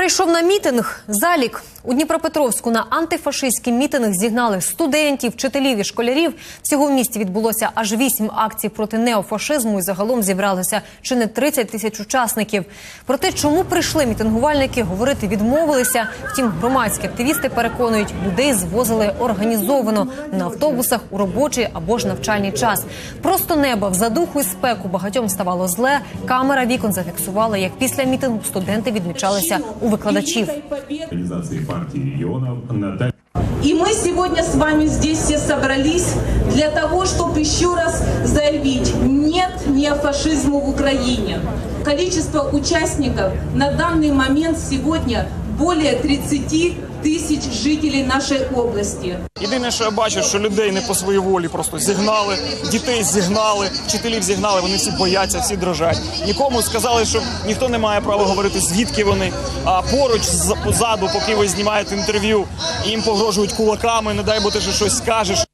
Прийшов на мітинг залік у Дніпропетровську на антифашистський мітинг зігнали студентів, вчителів і школярів. Всього в місті відбулося аж вісім акцій проти неофашизму. І загалом зібралося чи не 30 тисяч учасників. Про те, чому прийшли мітингувальники, говорити відмовилися. Втім, громадські активісти переконують, людей звозили організовано на автобусах у робочий або ж навчальний час. Просто неба в задуху і спеку багатьом ставало зле. Камера вікон зафіксувала, як після мітингу студенти відмічалися у викладачів. Партии регионов Наталья И мы сегодня с вами здесь все собрались для того, чтобы еще раз заявить «нет неофашизму в Украине». Количество участников на данный момент сегодня более 30 тысяч жителей нашей области. Єдине, що я бачу, що людей не по своїй волі просто зігнали, дітей зігнали, вчителів зігнали. Вони всі бояться, всі дрожать. Нікому сказали, що ніхто не має права говорити, звідки вони. А поруч позаду, поки ви знімаєте інтерв'ю, їм погрожують кулаками. Не дай бо ти ще щось скажеш.